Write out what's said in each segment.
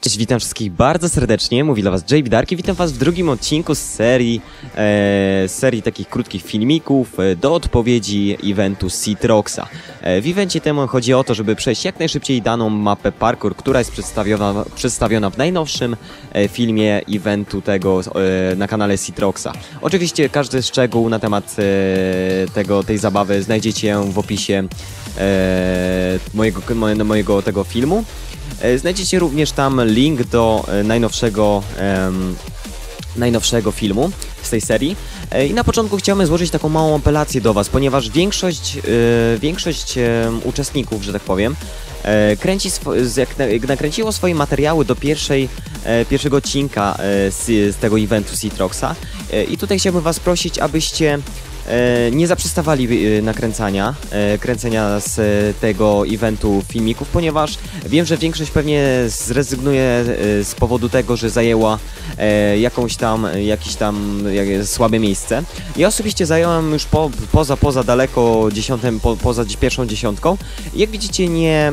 Cześć, witam wszystkich bardzo serdecznie, mówi dla was JB Dark i witam was w drugim odcinku z serii, e, serii takich krótkich filmików e, do odpowiedzi eventu Citroxa. E, w evencie temu chodzi o to, żeby przejść jak najszybciej daną mapę parkour, która jest przedstawiona, przedstawiona w najnowszym e, filmie eventu tego e, na kanale Citroxa. Oczywiście każdy szczegół na temat e, tego, tej zabawy znajdziecie w opisie e, mojego, mojego tego filmu. E, Znajdziecie również tam link do e, najnowszego, em, najnowszego filmu z tej serii. E, I na początku chciałbym złożyć taką małą apelację do Was, ponieważ większość, e, większość em, uczestników, że tak powiem, e, kręci z- jak, na- jak nakręciło swoje materiały do pierwszej, pierwszego odcinka z, z tego eventu Citroxa. I tutaj chciałbym Was prosić, abyście nie zaprzestawali e, nakręcania, e, kręcenia z e, tego eventu filmików, ponieważ wiem, że większość pewnie zrezygnuje e, z powodu tego, że zajęła e, jakąś tam, jakieś tam słabe miejsce. Ja osobiście zająłem już po, poza, poza daleko dziesiątym, po, poza pierwszą dziesiątką. Jak widzicie, nie,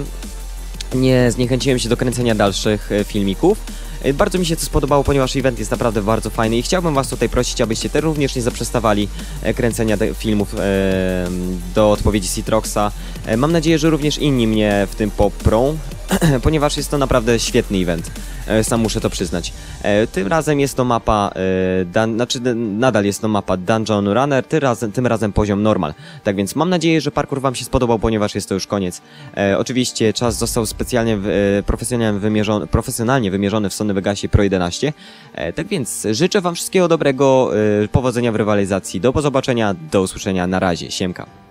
nie zniechęciłem się do kręcenia dalszych e, filmików. E, Bardzo mi się to spodobało, ponieważ event jest naprawdę bardzo fajny i chciałbym Was tutaj prosić, abyście też również nie zaprzestawali e, kręcenia te- filmów e, do odpowiedzi Citroxa. Mam nadzieję, że również inni mnie w tym poprą, ponieważ jest to naprawdę świetny event. E, Sam muszę to przyznać. E, Tym razem jest to mapa, e, znaczy nadal jest to mapa Dungeon Runner, tym razem, tym razem poziom normal. Tak więc mam nadzieję, że parkour Wam się spodobał, ponieważ jest to już koniec. Oczywiście czas został specjalnie, profesjonalnie wymierzony, profesjonalnie wymierzony w Sony Vegasie Pro 11. E, tak więc życzę Wam wszystkiego dobrego, powodzenia w rywalizacji. Do zobaczenia, do usłyszenia, na razie, siemka.